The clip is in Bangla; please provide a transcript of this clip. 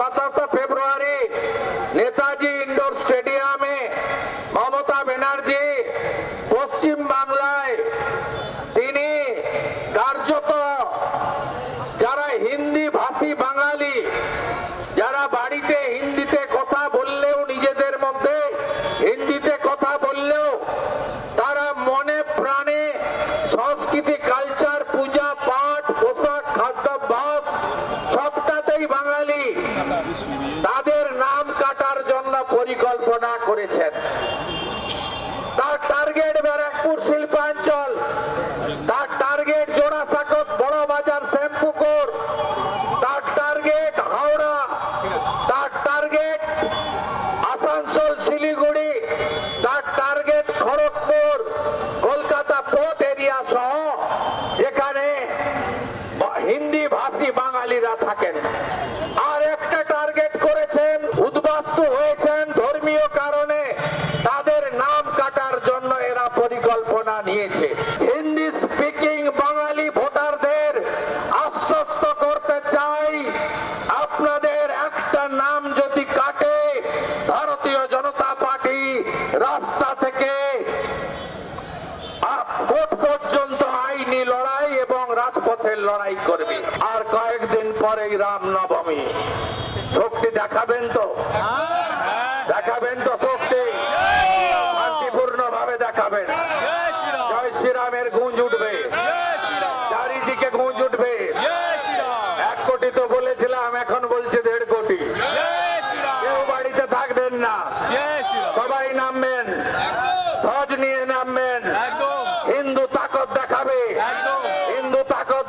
সাতাশে ফেব্রুয়ারি নেতাজি ইন্ডোর স্টেডিয়ামে মমতা ব্যানার্জি পশ্চিম বাংলায় তিনি কার্যত যারা হিন্দি ভাষী বাঙালি, যারা বাড়িতে হিন্দিতে সবটাতেই তাদের নাম কাটার জন্য পরিকল্পনা করেছেন। তার টার্গেট ব্যারাকপুর শিল্পাঞ্চল, তার টার্গেট জোড়াসাঁকত বড় বাজার শ্যামপুকুর, তার টার্গেট হাওড়া, তার টার্গেট আসানসোল শিলিগুড়ি, তার target Kharagpur, Kolkata port area সহ যেখানে হিন্দি ভাষী বাঙালিরা থাকেন আর একটা টার্গেট করেছেন উদ্বাস্তু হয়েছেন ধর্মীয় কারণে তাদের নাম কাটার জন্য এরা পরিকল্পনা নিয়েছে। হিন্দি স্পিকিং বাঙালি ভোটারদের আশ্বস্ত করতে চাই। আপনাদের একটা নাম যদি কাটে, ভারতীয় জনতা পার্টি রাস্তা থেকে পর্যন্ত আইনি লড়াই এবং রাজপথের লড়াই করবে। আর কয়েকদিন পরেই রাম নবমী শক্তি দেখাবেন তো? দেখাবেন তো? ভাবে দেখাবেন। জয় শ্রীরামের গুঞ্জ উঠবে। চারিদিকে গুঞ্জ উঠবে। এক কোটি তো বলেছিলাম এখন বলছে দেড় কোটি। কেউ বাড়িতে থাকবেন না। সবাই নামবেন। ধ্বজ নিয়ে নামবেন। হিন্দু তাকত দেখাবে। হিন্দু তাকত